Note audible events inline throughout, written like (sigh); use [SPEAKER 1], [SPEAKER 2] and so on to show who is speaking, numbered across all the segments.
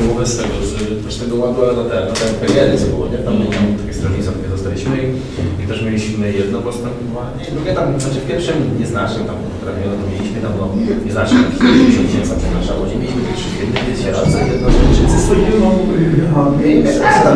[SPEAKER 1] umowę z tego, z Polskiego Ładu, ale na ten, na ten PGR, co było, nie? Tam, tam takie takie dostaliśmy i, i też mieliśmy jedno postępowanie drugie tam, znaczy w pierwszym nieznacznym tam, które to mieliśmy tam, no, nieznacznym, 50 tysięcy na nasza łodzi, mieliśmy tych trzy firmy, sieradce, jedno Niemczycy z i tam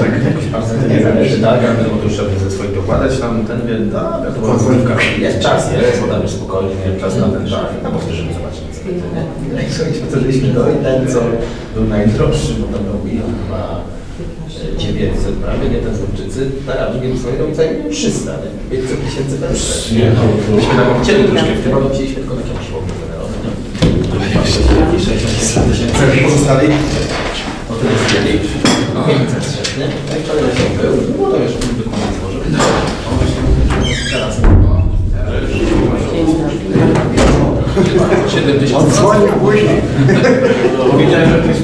[SPEAKER 1] tak, jakoś bardzo nie zależy, tak, ale to już trzeba dokładać, tam ten wie, da, to była jest czas, jest, bo tam jest spokojnie, czas na ten czas, no powtórzymy, zobaczymy? No i słuchajcie, powtórzyliśmy i ten, co był najdroższy, bo tam był milion chyba e, 900 prawie, nie ten z Niemczycy, na drugim swoim rodzice 300, nie? 500 tysięcy pensji.
[SPEAKER 2] Nie, to, to,
[SPEAKER 1] Myśmy tam chcieli troszkę w tym, ale wzięliśmy tylko takie szłoby generalne, nie? 67 tysięcy, pozostali o tyle zdjęli, 500 nie? No i wczoraj był, no to już
[SPEAKER 3] 70 Odsłonił później.
[SPEAKER 1] Powiedziałem, że
[SPEAKER 4] ty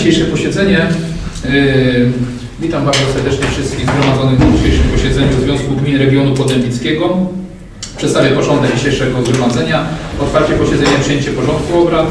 [SPEAKER 4] dzisiejsze posiedzenie. Yy, Witam bardzo serdecznie wszystkich zgromadzonych na dzisiejszym posiedzeniu Związku Gmin Regionu Podębickiego. Przedstawię porządek dzisiejszego zgromadzenia. Otwarcie posiedzenia, przyjęcie porządku obrad.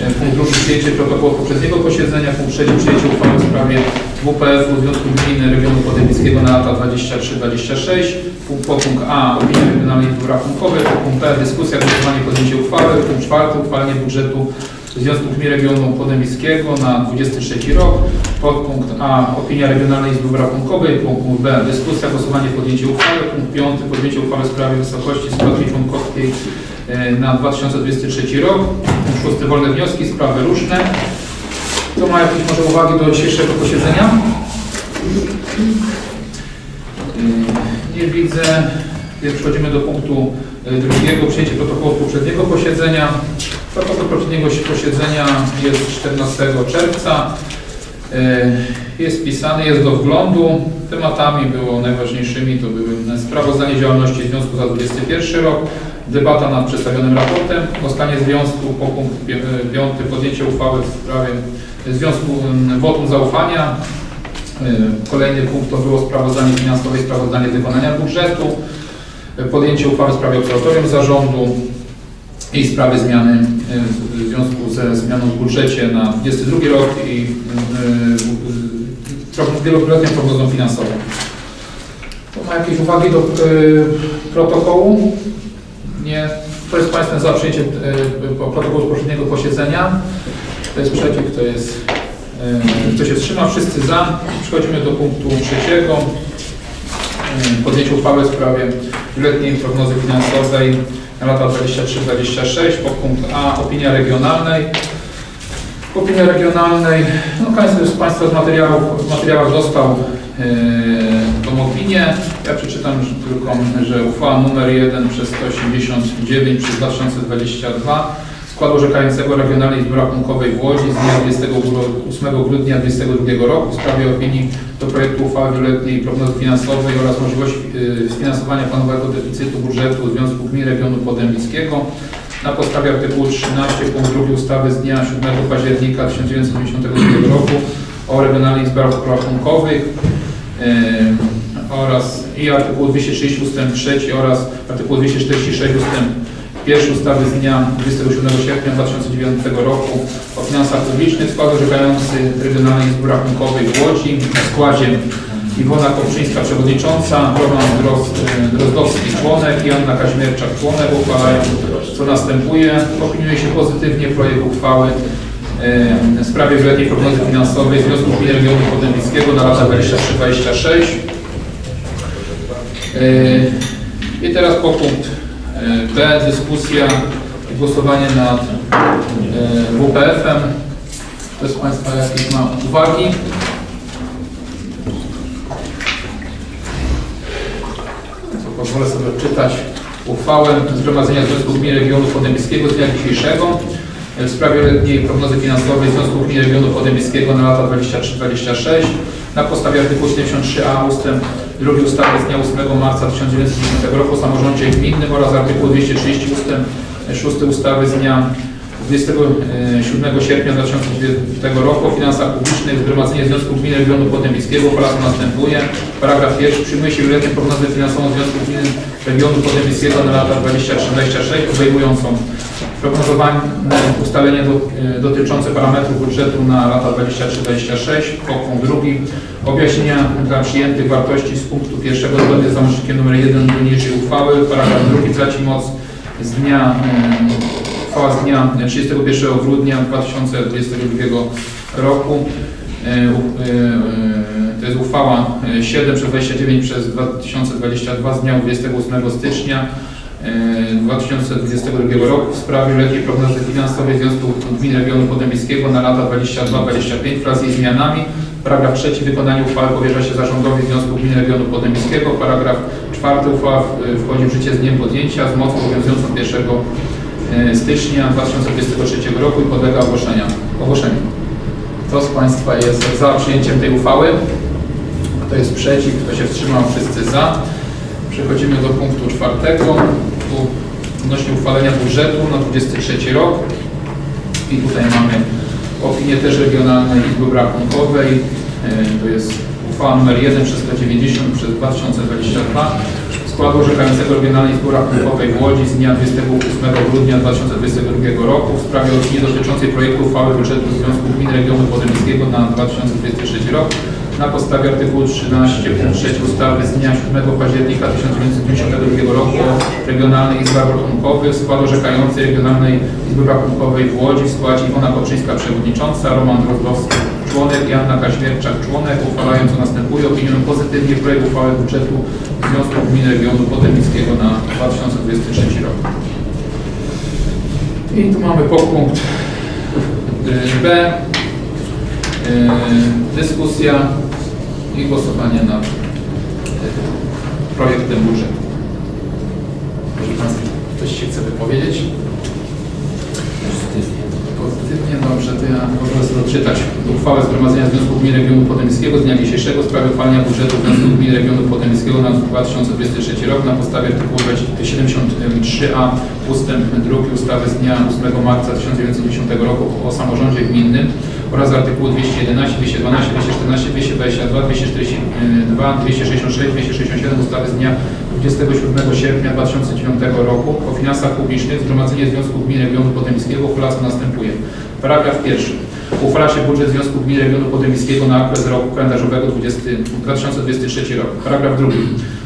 [SPEAKER 4] Yy, Punkt drugi, przyjęcie protokołu poprzedniego posiedzenia. Punkt trzeci, przyjęcie uchwały w sprawie WPF-u Związku Gmin Regionu Podębickiego na lata 23-26. Punkt, podpunkt A, opinia Regionalnej Rachunkowej. Punkt B, dyskusja, głosowanie, podjęcie uchwały. Punkt czwarty, uchwalenie budżetu Związku Gmin Regionu Podemickiego na 23 rok. Podpunkt A. Opinia Regionalnej Izby Rachunkowej. Punkt B. Dyskusja, głosowanie, podjęcie uchwały. Punkt 5. Podjęcie uchwały w sprawie wysokości składki członkowskiej e, na 2023 rok. Punkt 6. Wolne wnioski, sprawy różne. Kto ma jakieś może uwagi do dzisiejszego posiedzenia? E, Nie widzę. Przechodzimy do punktu e, drugiego. Przyjęcie protokołu poprzedniego posiedzenia. Protokół poprzedniego posiedzenia jest 14 czerwca. E, Jest pisany, jest do wglądu. Tematami było najważniejszymi to były sprawozdanie działalności związku za 21 rok, debata nad przedstawionym raportem, powstanie związku po punkt 5 podjęcie uchwały w sprawie związku m, wotum zaufania. E, Kolejny punkt to było sprawozdanie finansowe i sprawozdanie wykonania budżetu, e, podjęcie uchwały w sprawie obserwatorium zarządu, i sprawy zmiany e, w związku ze zmianą w budżecie na 22 rok i e, e, wieloletnią prognozą finansową. To ma jakieś uwagi do protokołu? Nie. Kto jest Państwem za przyjęciem protokołu z poprzedniego posiedzenia? Kto jest przeciw? Kto jest kto się wstrzymał? Wszyscy za. Przechodzimy do punktu trzeciego. Podjęcie uchwały w sprawie wieloletniej prognozy finansowej na lata 23-26, podpunkt A, opinia regionalnej. Opinia regionalnej, no każdy z Państwa z materiałów, w materiałach dostał e, tą opinię. Ja przeczytam tylko, że uchwała numer 1 przez 189 przez 2022 składu orzekającego Regionalnej Izby Rachunkowej w Łodzi z dnia 28 grudnia 2022 roku w sprawie opinii do projektu uchwały wieloletniej prognozy finansowej oraz możliwości y, sfinansowania planowego deficytu budżetu Związku Gmin Regionu Podębickiego na podstawie artykułu 13 punkt 2 ustawy z dnia 7 października 1992 roku o Regionalnej Izbach Rachunkowych y, oraz i artykułu 230 ust. 3 oraz artykułu 246 ust. Pierwszy ustawy z dnia 27 sierpnia 2009 roku o finansach publicznych skład orzekający Regionalnej Izby Rachunkowej w Łodzi w składzie Iwona Kopczyńska przewodnicząca, Roman Droz- Drozdowski członek i Anna Kaźmierczak członek uchwalają co następuje. Opiniuje się pozytywnie projekt uchwały e, w sprawie wieloletniej prognozy finansowej Związku Gmin Regionu Podębickiego na lata 23-26. E, I teraz po punkt B, dyskusja i głosowanie nad e, WPF-em. Ktoś z Państwa jakieś ma uwagi? To pozwolę sobie odczytać uchwałę Zgromadzenia Związku Gmin Regionu Podębickiego z dnia dzisiejszego. w sprawie letniej prognozy finansowej Związku Gmin Regionu Podemiejskiego na lata 23-26 na podstawie artykułu 73a ustęp 2 ustawy z dnia 8 marca 1990 roku o samorządzie gminnym oraz artykułu 230 ustęp 6 ustawy z dnia 27 sierpnia 2009 roku o finansach publicznych Zgromadzenie Związku Gmin Regionu Podemiejskiego oraz następuje. Paragraf pierwszy. Przyjmuje się wieloletnią prognozę finansową Związku Gmin Regionu Podemiejskiego na lata 23-26 obejmującą prognozowane ustalenie do, e, dotyczące parametrów budżetu na lata 23-26. Punkt drugi. Objaśnienia dla przyjętych wartości z punktu pierwszego zgodnie z załącznikiem nr 1 niniejszej uchwały. Paragraf drugi traci moc z dnia e, uchwała z dnia 31 grudnia 2022 roku. E, To jest uchwała e, 7 przez 29 przez 2022 z dnia 28 stycznia 2022 roku w sprawie letniej prognozy finansowej Związku Gmin Regionu Podemiejskiego na lata 22-25 wraz z jej zmianami. Paragraf trzeci. Wykonanie uchwały powierza się zarządowi Związku Gmin Regionu Podemiejskiego. Paragraf czwarty. Uchwała w- wchodzi w życie z dniem podjęcia z mocą obowiązującą 1 e, stycznia 2023 roku i podlega ogłoszenia. ogłoszeniu. Kto z Państwa jest za przyjęciem tej uchwały? Kto jest przeciw? Kto się wstrzymał? Wszyscy za. Przechodzimy do punktu czwartego. Odnośnie uchwalenia budżetu na 23 rok. I tutaj mamy opinię też Regionalnej Izby Obrachunkowej. E, To jest uchwała nr 1 przez 190 przez 2022 składu orzekającego Regionalnej Izby Rachunkowej w Łodzi z dnia 28 grudnia 2022 roku w sprawie opinii dotyczącej projektu uchwały budżetu Związku Gmin Regionu Podemiejskiego na 2023 rok na podstawie artykułu 13 punkt 6 ustawy z dnia 7 października 1992 roku o Regionalnej Izbie Rachunkowej w składu orzekającej Regionalnej Izby Rachunkowej w Łodzi w składzie Iwona Koczyńska przewodnicząca, Roman Drozdowski członek, Joanna Kaźmierczak członek, uchwalając co następuje opiniują pozytywnie projekt uchwały budżetu Związku Gmin Regionu Podemiejskiego na 2023 rok. I tu mamy podpunkt y, B, y, dyskusja i głosowanie nad y, projektem budżetu. Proszę Państwa, ktoś się chce wypowiedzieć? Pozytywnie, dobrze, to ja mogę odczytać uchwałę Zgromadzenia Związku Gmin Regionu Podemiejskiego z dnia dzisiejszego w sprawie uchwalenia budżetu Związku Gmin Regionu Podemiejskiego na 2023 rok na podstawie artykułu 73a ustęp 2 ustawy z dnia 8 marca 1990 roku o samorządzie gminnym oraz artykułu 211, 212, 214, 222, 242, 266, 267 ustawy z dnia 27 sierpnia 2009 roku o finansach publicznych Zgromadzenie Związku Gmin Regionu Podemiejskiego uchwala następuje. Paragraf pierwszy. Uchwala się budżet Związku Gmin Regionu Podemiejskiego na okres roku kalendarzowego 20, 2023 rok. Paragraf drugi.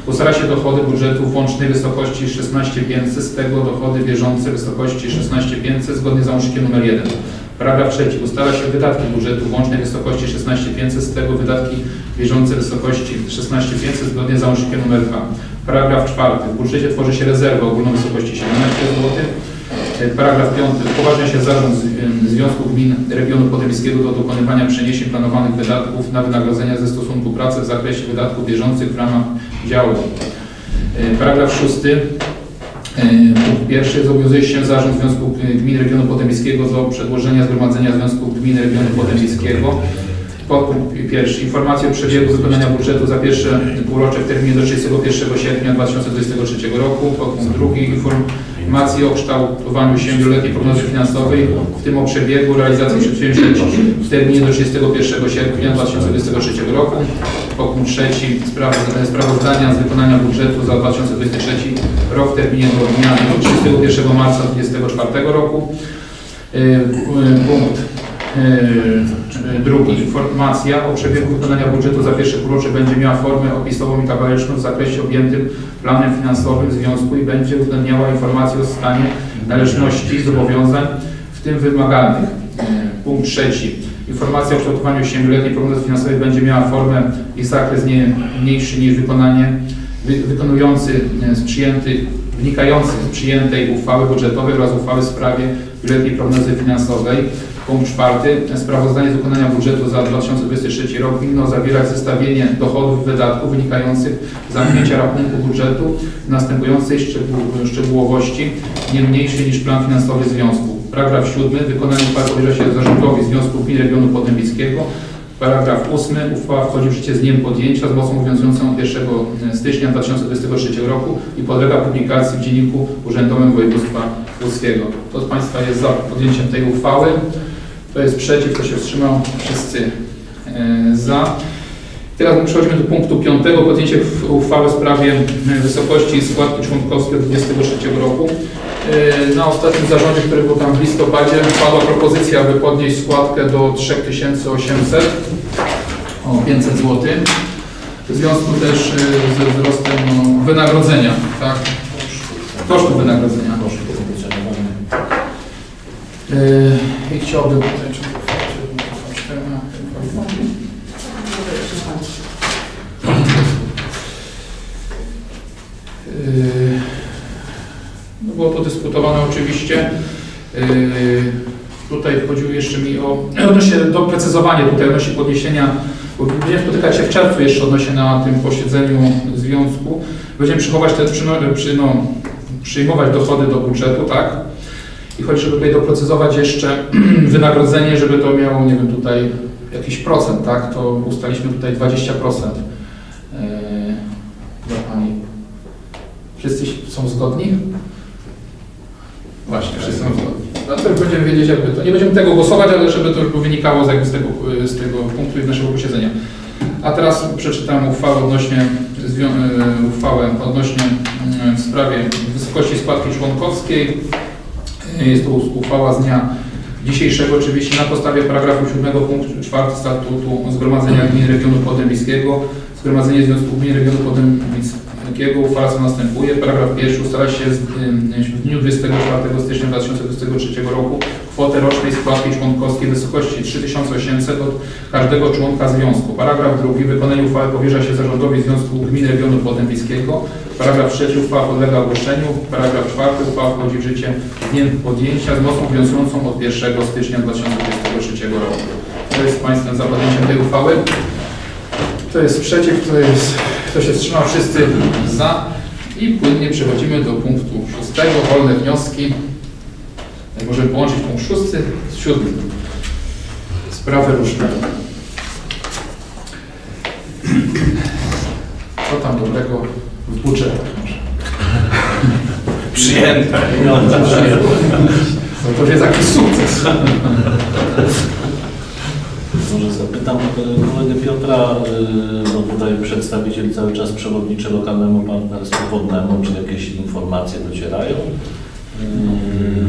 [SPEAKER 4] Ustala się dochody budżetu w łącznej wysokości 16 500, z tego dochody bieżące w wysokości 16 500 zgodnie z załącznikiem nr 1. Paragraf trzeci. Ustala się wydatki budżetu w łącznej wysokości 16 500, z tego wydatki bieżące w wysokości 16 500 zgodnie z załącznikiem nr 2. Paragraf czwarty. W budżecie tworzy się rezerwę ogólną wysokości 17 zł. E, Paragraf 5. Upoważnia się zarząd em, Związku Gmin Regionu Podemiejskiego do dokonywania przeniesień planowanych wydatków na wynagrodzenia ze stosunku pracy w zakresie wydatków bieżących w ramach działu. E, Paragraf 6. Punkt pierwszy. Zobowiązuje się zarząd Związku Gmin Regionu Podemiejskiego do przedłożenia Zgromadzenia Związku Gmin Regionu Podemiejskiego Podpunkt pierwszy. Informacje o przebiegu wykonania budżetu za pierwsze półrocze w terminie do 31 sierpnia 2023 roku. Podpunkt drugi. Informacje o kształtowaniu się wieloletniej prognozy finansowej, w tym o przebiegu realizacji przedsięwzięć w terminie do 31 sierpnia 2023 roku. Podpunkt trzeci. Spraw- Sprawozdania z wykonania budżetu za 2023 rok w terminie do dnia 31 marca 2024 roku. Y, y, Punkt drugi. Informacja o przebiegu wykonania budżetu za pierwsze półrocze będzie miała formę opisową i tabeleczną w zakresie objętym planem finansowym związku i będzie uwzględniała informacje o stanie należności zobowiązań, w tym wymagalnych. Y, Punkt trzeci. Informacja o kształtowaniu się wieloletniej prognozy finansowej będzie miała formę i zakres nie mniejszy niż wykonanie wy, wykonujący e, z przyjętych, wynikający z przyjętej uchwały budżetowej oraz uchwały w sprawie wieloletniej prognozy finansowej. Punkt czwarty. Sprawozdanie z wykonania budżetu za 2023 rok winno zawierać zestawienie dochodów i wydatków wynikających z zamknięcia rachunku budżetu w następującej szczegół, szczegółowości, nie mniejszej niż plan finansowy związku. Paragraf 7. Wykonanie uchwały powierza się zarządowi Związku Gmin Regionu Podnebickiego. Paragraf 8. Uchwała wchodzi w życie z dniem podjęcia z mocą obowiązującą od 1 stycznia 2023 roku i podlega publikacji w Dzienniku Urzędowym Województwa Łódzkiego. Kto z Państwa jest za podjęciem tej uchwały? Kto jest przeciw? Kto się wstrzymał? Wszyscy e, za. Teraz przechodzimy do punktu piątego. Podjęcie w- uchwały w sprawie e, wysokości składki członkowskiej od 2023 roku. E, Na ostatnim zarządzie, który był tam w listopadzie, padła propozycja, aby podnieść składkę do 3800 o 500 zł. W związku też e, ze wzrostem no, wynagrodzenia, tak? Kosztów wynagrodzenia. Yy, I chciałbym. Yy, no Było to dyskutowane oczywiście. Yy, Tutaj chodziło jeszcze mi o (clears throat) odnośnie doprecyzowanie tutaj odnośnie podniesienia, bo będziemy spotykać się w czerwcu jeszcze odnośnie na tym posiedzeniu związku. Będziemy przychować te, przyno- przy, no, przyjmować dochody do budżetu, tak? I chodzi, żeby tutaj doprecyzować jeszcze (clears throat) wynagrodzenie, żeby to miało, nie wiem, tutaj jakiś procent, tak? To ustaliśmy tutaj 20%. Eee, dla Pani. Wszyscy są zgodni? Właśnie, wszyscy są zgodni. No to już będziemy wiedzieć, jakby to. Nie będziemy tego głosować, ale żeby to już wynikało z, jakby z, tego, z tego punktu naszego posiedzenia. A teraz przeczytam uchwałę odnośnie, e, uchwałę odnośnie mm, w sprawie wysokości składki członkowskiej. Jest to uchwała z dnia dzisiejszego, oczywiście na podstawie paragrafu 7 punktu 4 statutu Zgromadzenia Gmin Regionu Podnebickiego. Zgromadzenie Związku Gmin Regionu Podnebickiego uchwala co następuje. Paragraf pierwszy ustala się z, w dniu 24 stycznia 2023 roku kwotę rocznej składki członkowskiej w wysokości 3800 od każdego członka związku. Paragraf drugi. Wykonanie uchwały powierza się zarządowi Związku Gmin Regionu Podnebickiego. Paragraf trzeci. Uchwała podlega ogłoszeniu. Paragraf czwarty. Uchwała wchodzi w życie z dniem podjęcia z mocą obowiązującą od 1 stycznia 2023 roku. Kto jest z Państwem za podjęciem tej uchwały? Kto jest przeciw? Kto, jest, kto się wstrzymał? Wszyscy za. I płynnie przechodzimy do punktu szóstego. Wolne wnioski. Możemy połączyć punkt szósty z siódmym. Sprawy różne. Co tam dobrego w budżetach może?
[SPEAKER 1] Przyjęte.
[SPEAKER 4] No to jest jakiś sukces.
[SPEAKER 2] Może zapytam kolegę Piotra, e, bo tutaj przedstawiciel cały czas przewodniczy lokalnemu partnerstwu wodnemu, czy jakieś informacje docierają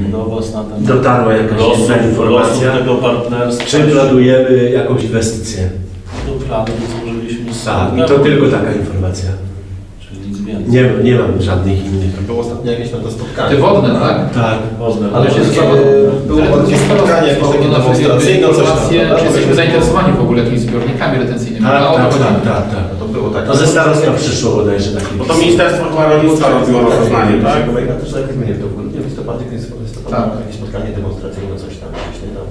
[SPEAKER 2] e, do Was na ten
[SPEAKER 3] Dotarła jakaś inna informacja.
[SPEAKER 2] losów tego partnerstwa?
[SPEAKER 3] Czy planujemy jakąś inwestycję?
[SPEAKER 2] Do planu złożyliśmy
[SPEAKER 3] Tak, i to tylko taka informacja. Nie, nie mam żadnych innych.
[SPEAKER 1] Było ostatnio jakieś na to spotkanie.
[SPEAKER 4] Te wodne, tak?
[SPEAKER 3] Tak.
[SPEAKER 2] Wodne.
[SPEAKER 4] Ale się
[SPEAKER 1] Takie-
[SPEAKER 4] zawod...
[SPEAKER 1] było takie spotkanie, jakieś takie demonstracyjne, coś tam,
[SPEAKER 4] informacje,
[SPEAKER 1] prawda?
[SPEAKER 4] Czy jesteśmy zainteresowani w ogóle jakimiś zbiornikami retencyjnymi?
[SPEAKER 3] Tak,
[SPEAKER 4] No, o to
[SPEAKER 3] tak,
[SPEAKER 4] chodzi.
[SPEAKER 3] tak, tak, tak.
[SPEAKER 1] To było tak.
[SPEAKER 3] To ze starostwa przyszło bodajże takie.
[SPEAKER 5] Bo to Ministerstwo chyba Rolnictwa robiło rozeznanie, tak?
[SPEAKER 1] Ja też tak zmienię w to w grudniu, listopadzie, koniec listopada,
[SPEAKER 4] Tak.
[SPEAKER 1] jakieś spotkanie demonstracyjne, coś tam, jakieś nie tam.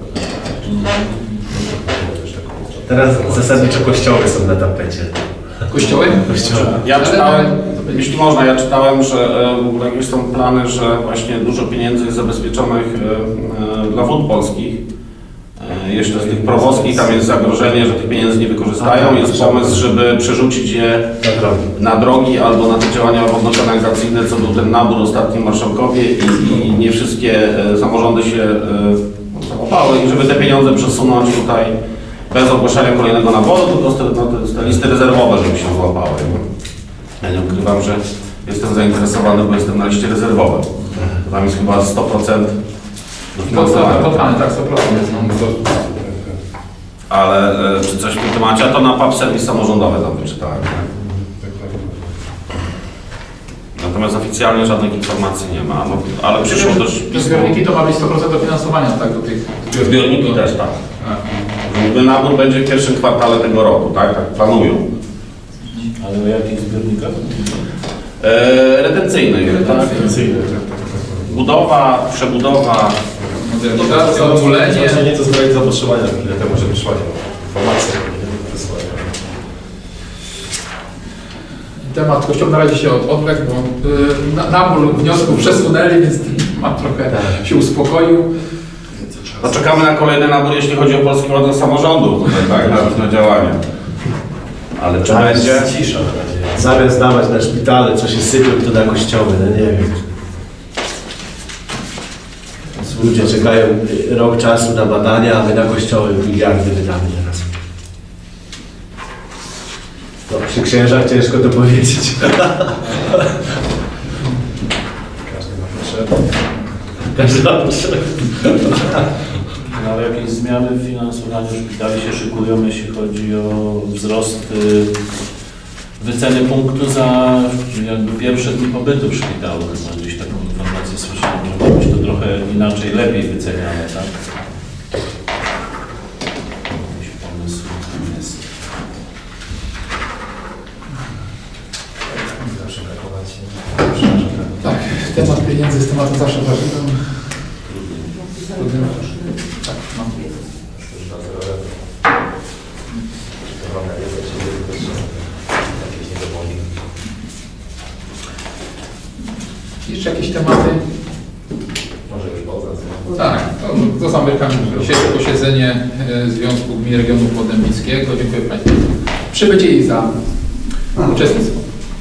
[SPEAKER 3] Teraz zasadniczo kościoły są na tapecie.
[SPEAKER 4] Kościoły?
[SPEAKER 3] Kościoły.
[SPEAKER 5] Ja
[SPEAKER 4] Ale-
[SPEAKER 5] czytałem, jeśli można, ja czytałem, że e, w ogóle jakieś są plany, że właśnie dużo pieniędzy jest zabezpieczonych e, e, dla wód polskich. Jeszcze z tych prowozkich tam jest zagrożenie, że tych pieniędzy nie wykorzystają. Jest pomysł, żeby przerzucić je
[SPEAKER 3] Na drogi.
[SPEAKER 5] albo na te działania wodno-kanalizacyjne, co był ten nabór ostatni Marszałkowie i, i nie wszystkie samorządy się załapały i żeby te pieniądze przesunąć tutaj bez ogłaszania kolejnego naboru, tylko te, no, te, te listy rezerwowe, żeby się złapały. Ja nie ukrywam, że jestem zainteresowany, bo jestem na liście rezerwowej. Tam jest chyba 100%
[SPEAKER 4] Podstawa,
[SPEAKER 5] dofinansowania.
[SPEAKER 4] tak, 100% jest. No.
[SPEAKER 5] Ale e, czy coś w tym temacie, a to na PAP serwis samorządowy tam wyczytałem. tak? Natomiast oficjalnie żadnych informacji nie ma, no, ale przyszło też
[SPEAKER 4] Te zbiorniki to ma być 100% dofinansowania, tak, do tych
[SPEAKER 5] Zbiorniki też tak. Jakby nabór będzie w pierwszym kwartale tego roku, tak? Tak planują.
[SPEAKER 2] Ale o jakich zbiornikach?
[SPEAKER 5] E, retencyjny, tak?
[SPEAKER 3] Retencyjne.
[SPEAKER 5] Budowa, przebudowa.
[SPEAKER 4] modernizacja, odmulenie.
[SPEAKER 1] nieco zbroić zapotrzebowania, ile temu, że wyszła informacja.
[SPEAKER 4] Temat kościoła na razie się od, odległ, bo y, na, nabór wniosków przesunęli, więc temat trochę
[SPEAKER 3] Tak.
[SPEAKER 4] się uspokoił.
[SPEAKER 5] No czekamy na kolejny nabór, jeśli chodzi o Polski Ład dla Samorządu, tutaj, tak, na różne działania.
[SPEAKER 3] Ale czy
[SPEAKER 1] Tam jest
[SPEAKER 3] będzie?
[SPEAKER 1] cisza na razie.
[SPEAKER 3] Zamiast dawać na szpitale, co się sypią, to na kościoły, no nie wiem. Ludzie czekają rok czasu na badania, a my na kościoły miliardy wydamy teraz. No, przy księżach ciężko to powiedzieć.
[SPEAKER 1] Każdy ma potrzebę.
[SPEAKER 3] Każdy ma potrzebę.
[SPEAKER 2] No, ale jakieś zmiany w finansowaniu szpitali się szykują, jeśli chodzi o wzrost y, wyceny punktu za jakby pierwsze dni pobytu w szpitalu. Chyba gdzieś taką informację słyszałem, że to trochę inaczej, lepiej wyceniane, tak? Jakiś pomysł jest.
[SPEAKER 1] Zawsze brakować.
[SPEAKER 4] Tak, temat pieniędzy jest tematem zawsze ważnym. Tak.
[SPEAKER 1] Już na zero euro. Przygotowana wiedza, czy jest też jakieś niedobory.
[SPEAKER 4] Jeszcze jakieś tematy?
[SPEAKER 1] Może już poza tym.
[SPEAKER 4] Tak, to, to zamykam dzisiejsze posiedzenie e, Związku Gmin Regionu Podębickiego. Dziękuję Państwu za przybycie i za uczestnictwo.